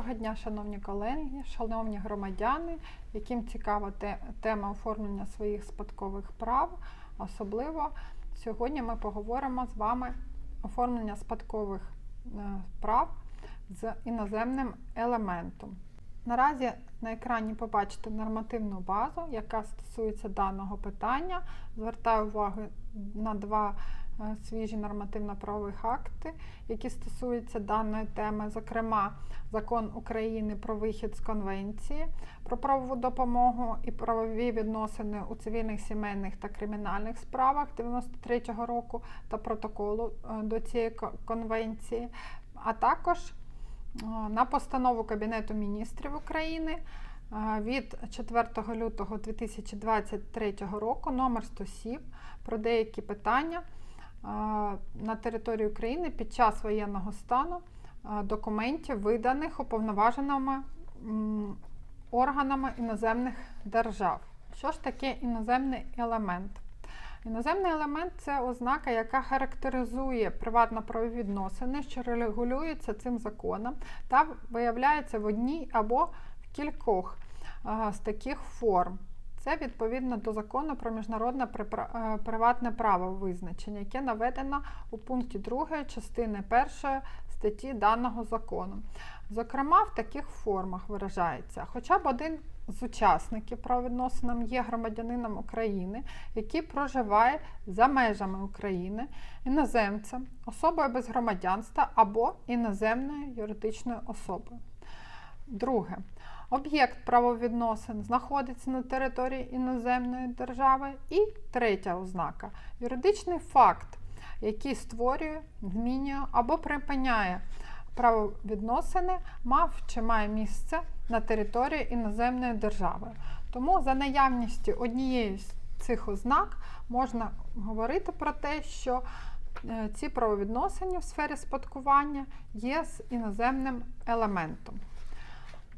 Доброго дня, шановні колеги, шановні громадяни, яким цікава тема оформлення своїх спадкових прав. Особливо сьогодні ми поговоримо з вами оформлення спадкових е, прав з іноземним елементом. Наразі на екрані побачите нормативну базу, яка стосується даного питання. Звертаю увагу на два свіжі нормативно-правових акти, які стосуються даної теми, зокрема, Закон України про вихід з конвенції про правову допомогу і правові відносини у цивільних, сімейних та кримінальних справах 93-го року та протоколу е, до цієї конвенції, а також е, на постанову Кабінету міністрів України е, від 4 лютого 2023 року номер 107 про деякі питання е, на території України під час воєнного стану е, документів, виданих уповноваженими органами іноземних держав. Що ж таке іноземний елемент? Іноземний елемент це ознака, яка характеризує приватно-правові відносини, що регулюються цим законом та виявляється в одній або в кількох е, з таких форм. Це відповідно до закону про міжнародне е, приватне право визначення, яке наведено у пункті 2 частини 1 статті даного закону. Зокрема, в таких формах виражається хоча б один з учасників правовідносинам є громадянином України, який проживає за межами України, іноземцем, особою без громадянства або іноземною юридичною особою. Друге. Об'єкт правовідносин знаходиться на території іноземної держави. І третя ознака юридичний факт, який створює, змінює або припиняє правовідносини, мав чи має місце на території іноземної держави. Тому за наявністю однієї з цих ознак можна говорити про те, що е, ці правовідносини в сфері спадкування є з іноземним елементом.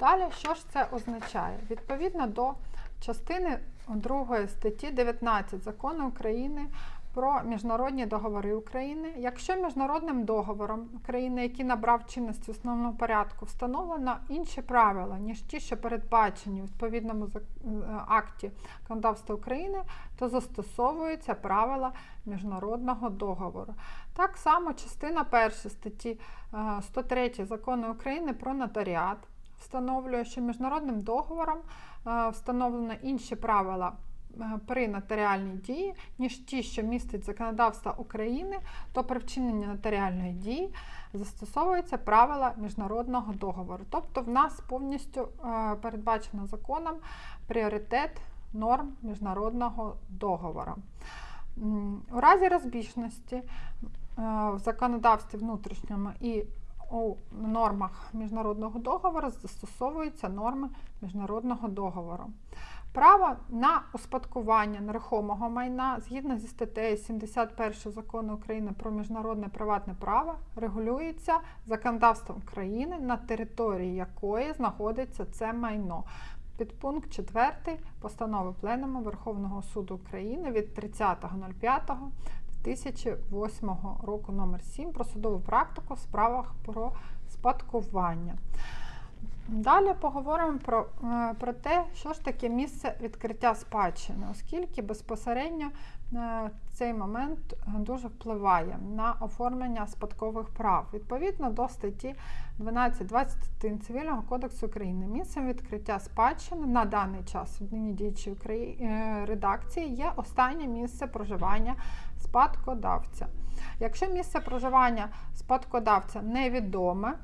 Далі, що ж це означає? Відповідно до частини 2 статті 19 закону України про міжнародні договори України, якщо міжнародним договором України, який набрав чинності в основному порядку, встановлено інші правила, ніж ті, що передбачені у відповідному е, акті законодавства України, то застосовуються правила міжнародного договору. Так само частина 1 статті е, 103 закону України про нотаріат встановлює, що міжнародним договором е, встановлено інші правила е, при нотаріальній дії, ніж ті, що містить законодавство України, то при вчиненні нотаріальної дії застосовуються правила міжнародного договору. Тобто в нас повністю е, передбачено законом пріоритет норм міжнародного договору. У разі розбіжності в законодавстві внутрішньому і у нормах міжнародного договору застосовуються норми міжнародного договору. Право на успадкування нерухомого майна згідно зі статтею 71 закону України про міжнародне приватне право регулюється законодавством країни, на території якої знаходиться це майно. Підпункт 4 постанови Пленуму Верховного суду України від 30.05. 2008 року номер 7 про судову практику в справах про спадкування. Далі поговоримо про, е, про те, що ж таке місце відкриття спадщини, оскільки безпосередньо е, цей момент дуже впливає на оформлення спадкових прав. Відповідно до статті 12.21 Цивільного кодексу України, місцем відкриття спадщини на даний час в діючої е, редакції є останнє місце проживання спадкодавця. Якщо місце проживання спадкодавця невідоме,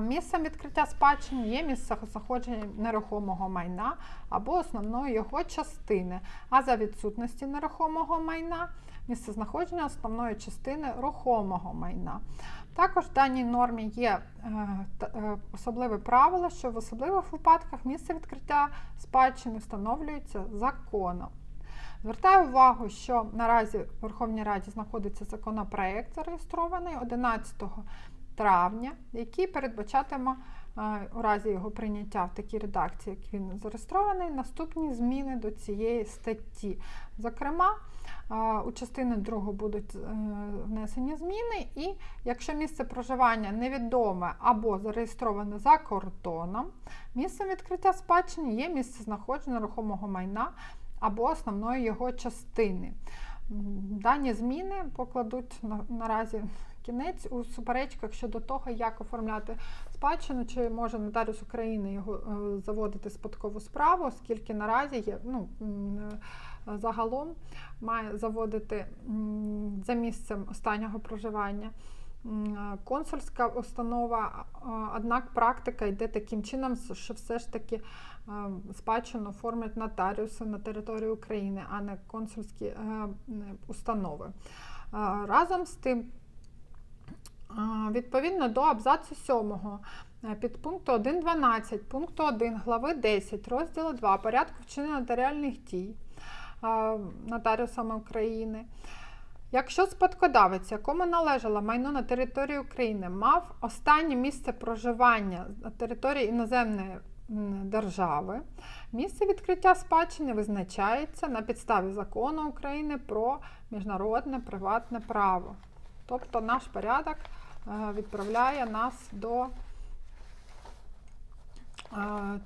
Місцем відкриття спадщини є місце знаходження нерухомого майна або основної його частини, а за відсутності нерухомого майна місце знаходження основної частини рухомого майна. Також в даній нормі є е, е, особливе правило, що в особливих випадках місце відкриття спадщини встановлюється законом. Звертаю увагу, що наразі в Верховній Раді знаходиться законопроект, зареєстрований 11 травня, який передбачатиме е, у разі його прийняття в такій редакції, як він зареєстрований, наступні зміни до цієї статті. Зокрема, у частину другу будуть е, внесені зміни, і якщо місце проживання невідоме або зареєстроване за кордоном, місцем відкриття спадщини є місце знаходження рухомого майна або основної його частини. Дані зміни покладуть на, наразі кінець у суперечках щодо того, як оформляти спадщину, чи може нотаріус України його е, заводити спадкову справу, оскільки наразі є ну, е, загалом має заводити за місцем останнього проживання. е, Консульська установа, однак практика йде таким чином, що все ж таки спадщину оформлять нотаріуси на території України, а не консульські е, установи. Е, Разом з тим, Відповідно до абзацу 7 підпункту 1.12 пункту 1 глави 10 розділу 2 порядку вчинення нотаріальних дій нотаріусами України. Якщо спадкодавець, якому належало майно на території України, мав останнє місце проживання на території іноземної держави, місце відкриття спадщини визначається на підставі закону України про міжнародне приватне право. Тобто наш порядок е, відправляє нас до е,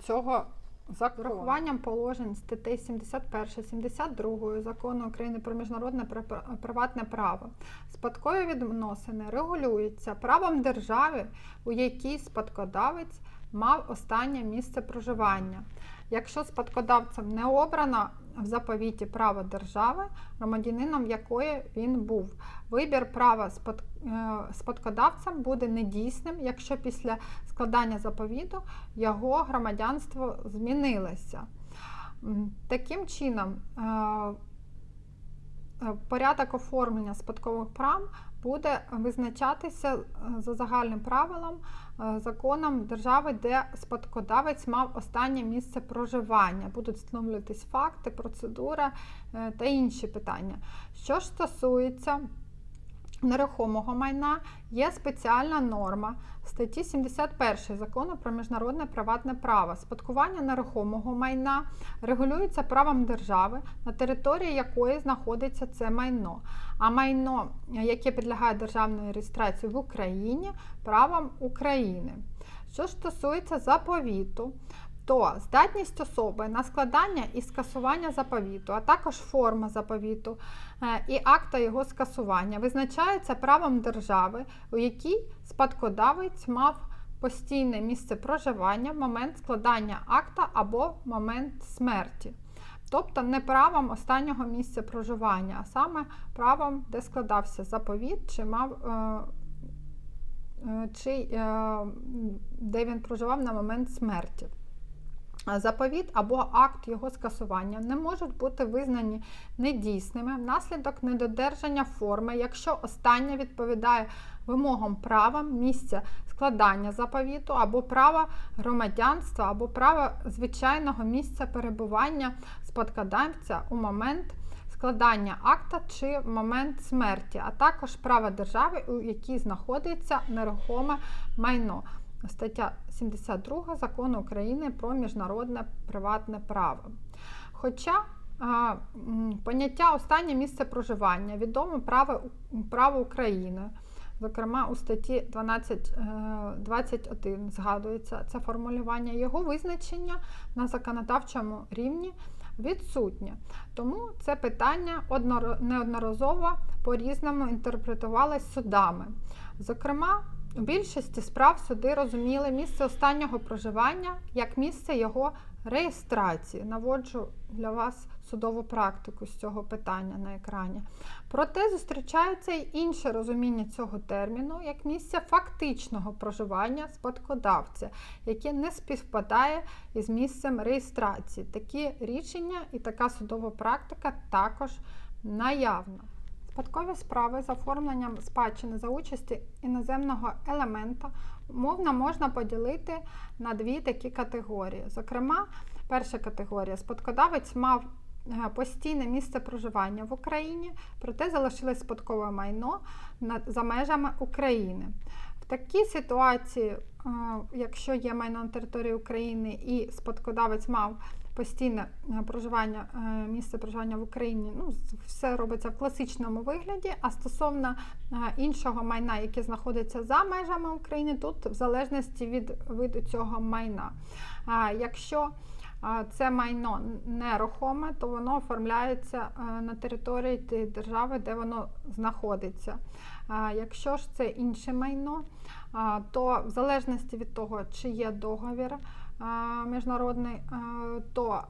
цього закону. Врахуванням положень статей 71, 72 закону України про міжнародне приватне право. Спадкові відносини регулюються правом держави, у якій спадкодавець мав останнє місце проживання. Якщо спадкодавцем не обрано в заповіті право держави, громадянином якої він був. Вибір права е, спадкодавцем буде недійсним, якщо після складання заповіту його громадянство змінилося. Таким чином, е, порядок оформлення спадкових прав буде визначатися е, за загальним правилом е, законом держави, де спадкодавець мав останнє місце проживання. Будуть встановлюватись факти, процедура е, та інші питання. Що ж стосується нерухомого майна, є спеціальна норма статті 71 закону про міжнародне приватне право. Спадкування нерухомого майна регулюється правом держави, на території якої знаходиться це майно. А майно, яке підлягає державної реєстрації в Україні, правом України. Що стосується заповіту, то здатність особи на складання і скасування заповіту, а також форма заповіту е, і акта його скасування визначається правом держави, у якій спадкодавець мав постійне місце проживання в момент складання акта або момент смерті. Тобто не правом останнього місця проживання, а саме правом, де складався заповіт, чи мав е, е, чи де він проживав на момент смерті. Заповіт або акт його скасування не можуть бути визнані недійсними внаслідок недодержання форми, якщо остання відповідає вимогам права місця складання заповіту або права громадянства, або права звичайного місця перебування спадкодавця у момент складання акта чи в момент смерті, а також права держави, у якій знаходиться нерухоме майно стаття 72 закону України про міжнародне приватне право. Хоча поняття останнє місце проживання відоме право, право України, зокрема у статті 12, е, 21 згадується це формулювання, його визначення на законодавчому рівні відсутнє. Тому це питання неодноразово по-різному інтерпретувалось судами. Зокрема, у більшості справ суди розуміли місце останнього проживання як місце його реєстрації. Наводжу для вас судову практику з цього питання на екрані. Проте зустрічається й інше розуміння цього терміну як місце фактичного проживання спадкодавця, яке не співпадає із місцем реєстрації. Такі рішення і така судова практика також наявна. Спадкові справи з оформленням спадщини за участі іноземного елемента умовно можна поділити на дві такі категорії. Зокрема, перша категорія спадкодавець мав е, постійне місце проживання в Україні, проте залишилось спадкове майно за межами України. В такій ситуації, е, якщо є майно на території України і спадкодавець мав постійне е, проживання, е, місце проживання в Україні, ну, все робиться в класичному вигляді. А стосовно е, іншого майна, яке знаходиться за межами України, тут в залежності від виду цього майна. Якщо це майно нерухоме, то воно оформляється на території тієї держави, де воно знаходиться. Якщо ж це інше майно, то в залежності від того, чи є договір міжнародний, то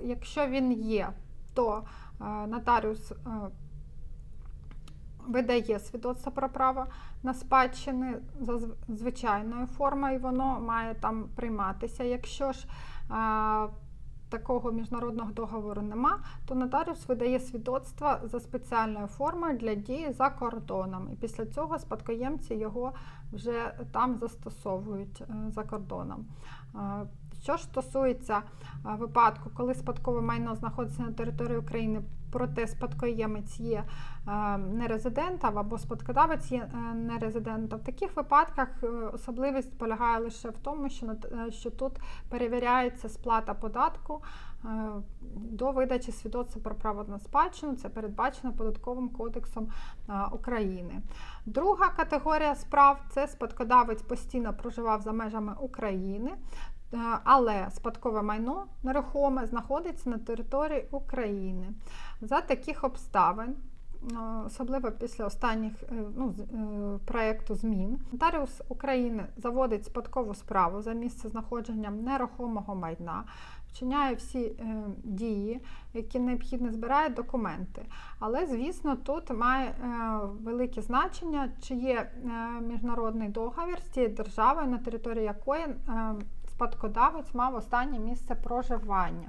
якщо він є, то нотаріус видає свідоцтво про право на спадщини за звичайною формою, воно має там прийматися. Якщо ж такого міжнародного договору нема, то нотаріус видає свідоцтво за спеціальною формою для дії за кордоном. І після цього спадкоємці його вже там застосовують е, за кордоном. Що ж стосується випадку, коли спадкове майно знаходиться на території України, проте спадкоємець є е, нерезидентом або спадкодавець є е, нерезидентом, в таких випадках е, особливість полягає лише в тому, що, е, тут перевіряється сплата податку е, до видачі свідоцтва про право на спадщину. Це передбачено податковим кодексом е, України. Друга категорія справ це спадкодавець постійно проживав за межами України. Е, Але спадкове майно нерухоме знаходиться на території України. За таких обставин, е, особливо після останніх е, ну, е, змін, нотаріус України заводить спадкову справу за місце знаходженням нерухомого майна, вчиняє всі дії, які необхідно збирає документи. Але, звісно, тут має велике значення, чи є міжнародний договір з тією державою, на території якої спадкодавець мав останнє місце проживання.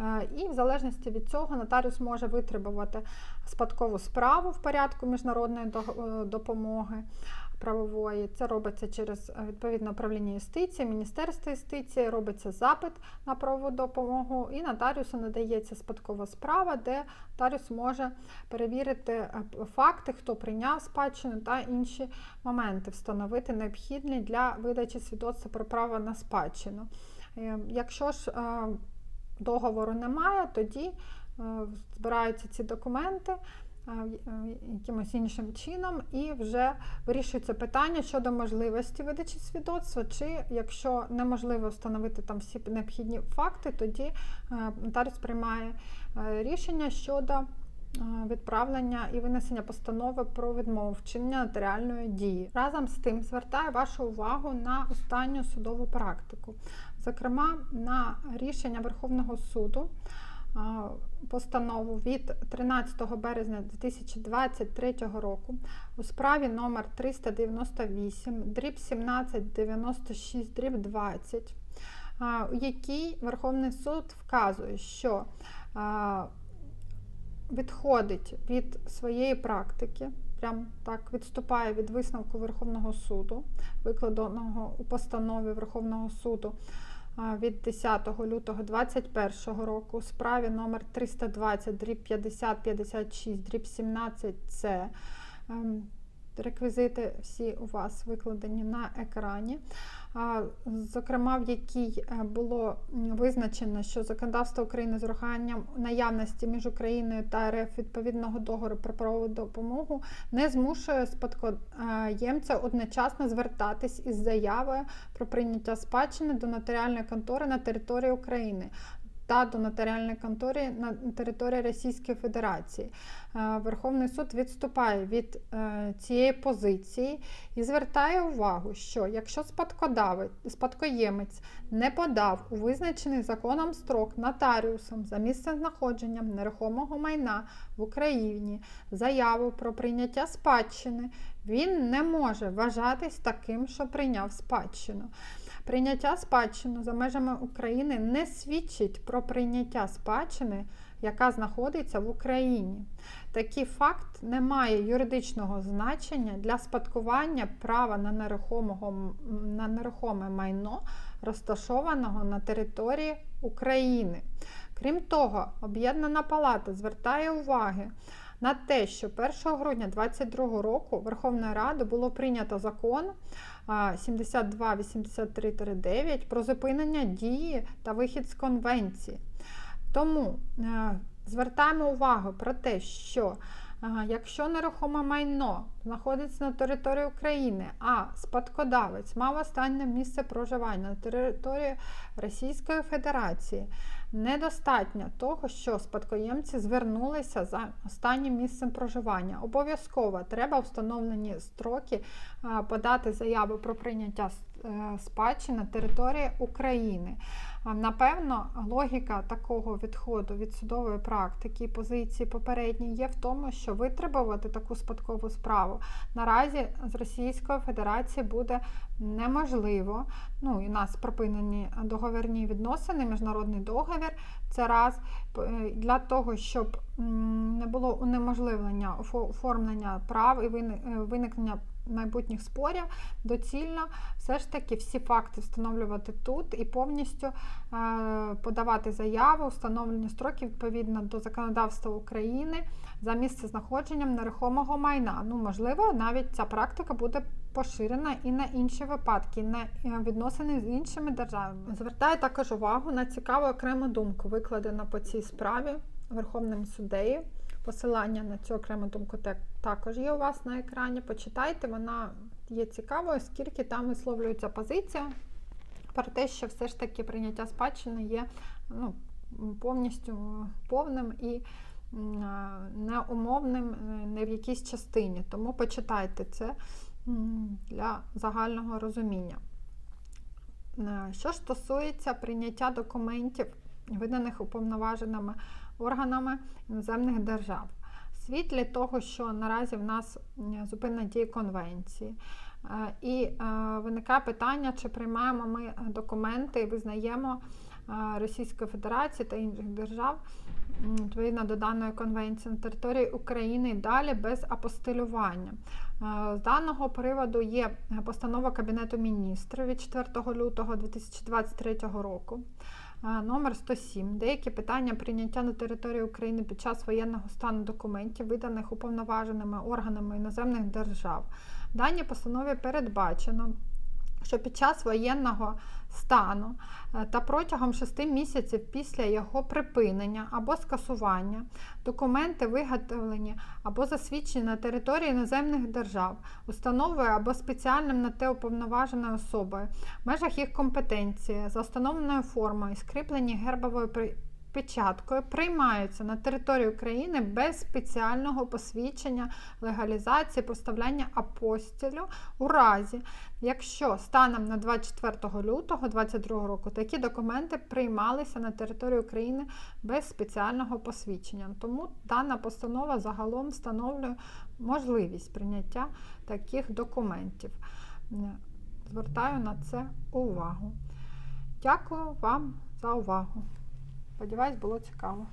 Е, І в залежності від цього нотаріус може витребувати спадкову справу в порядку міжнародної е, допомоги правової. Це робиться через е, відповідне управління юстиції, Міністерство юстиції, робиться запит на правову допомогу, і нотаріусу надається спадкова справа, де нотаріус може перевірити е, факти, хто прийняв спадщину та інші моменти, встановити необхідні для видачі свідоцтва про право на спадщину. Е, Якщо ж договору немає, тоді збираються ці документи якимось іншим чином і вже вирішується питання щодо можливості видачі свідоцтва, чи якщо неможливо встановити там всі необхідні факти, тоді е, нотаріус приймає е, рішення щодо е, відправлення і винесення постанови про відмову вчинення нотаріальної дії. Разом з тим звертаю вашу увагу на останню судову практику, зокрема на рішення Верховного суду. Постанову від 13 березня 2023 року у справі номер 398 дріб 1796 дріб 20, у якій Верховний суд вказує, що відходить від своєї практики, прям так відступає від висновку Верховного суду, викладеного у постанові Верховного суду від 10 лютого 2021 року. Справі номер 320 дріб 50 56 дріб 17 це ем, реквізити всі у вас викладені на екрані. Зокрема, в якій е, було визначено, що законодавство України з урахуванням наявності між Україною та РФ відповідного договору про правову допомогу не змушує спадкоємця одночасно звертатись із заявою про прийняття спадщини до нотаріальної контори на території України. Та до нотаріальної контори на території Російської Федерації. Е, Верховний суд відступає від е, цієї позиції і звертає увагу, що якщо спадкоємець не подав у визначений законом строк нотаріусом за місцем знаходженням нерухомого майна в Україні заяву про прийняття спадщини, він не може вважатись таким, що прийняв спадщину. Прийняття спадщини за межами України не свідчить про прийняття спадщини, яка знаходиться в Україні. Такий факт не має юридичного значення для спадкування права на, на нерухоме майно, розташованого на території України. Крім того, Об'єднана палата звертає уваги на те, що 1 грудня 2022 року Верховною Радою було прийнято закон а, 7283-9 про зупинення дії та вихід з конвенції. Тому е, звертаємо увагу про те, що е, якщо нерухоме майно знаходиться на території України, а спадкодавець мав останнє місце проживання на території Російської Федерації, недостатньо того, що спадкоємці звернулися за останнім місцем проживання. Обов'язково треба встановлені строки подати заяву про прийняття е, спадщини на території України. А, Напевно, логіка такого відходу від судової практики позиції попередньої є в тому, що витребувати таку спадкову справу наразі з Російської Федерації буде неможливо. Ну і нас припинені договірні відносини, міжнародний договір. Це раз П- для того, щоб не було унеможливлення офо- оформлення прав і е, виникнення майбутніх спорів, доцільно все ж таки всі факти встановлювати тут і повністю е, подавати заяву, встановлені строки відповідно до законодавства України за місцезнаходженням нерухомого майна. Ну, можливо, навіть ця практика буде поширена і на інші випадки, на е, відносини з іншими державами. Звертаю також увагу на цікаву окрему думку, викладену по цій справі Верховним суддею. Посилання на цю окрему думку так- також є у вас на екрані. Почитайте, вона є цікавою, оскільки там висловлюється позиція про те, що все ж таки прийняття спадщини є ну, повністю повним і неумовним е, не в якійсь частині. Тому почитайте це для загального розуміння. Е, Що ж стосується прийняття документів, виданих уповноваженими органами іноземних держав, в світлі того, що наразі в нас м, зупинена дії конвенції, е, і е, виникає питання, чи приймаємо ми документи і визнаємо е, Російської Федерації та інших держав відповідно до даної конвенції на території України і далі без апостилювання. З даного приводу є постанова Кабінету міністрів від 4 лютого 2023 року. Номер 107. Деякі питання прийняття на території України під час воєнного стану документів, виданих уповноваженими органами іноземних держав. В даній постанові передбачено, що під час воєнного стану е, та протягом 6 місяців після його припинення або скасування документи виготовлені або засвідчені на території іноземних держав, установою або спеціальним на те уповноваженою особою, в межах їх компетенції, за встановленою формою, скріплені гербовою печаткою, приймаються на території України без спеціального посвідчення легалізації поставляння апостілю у разі, якщо станом на 24 лютого 2022 року такі документи приймалися на території України без спеціального посвідчення. Тому дана постанова загалом встановлює можливість прийняття таких документів. Звертаю на це увагу. Дякую вам за увагу. Сподіваюсь, було цікаво.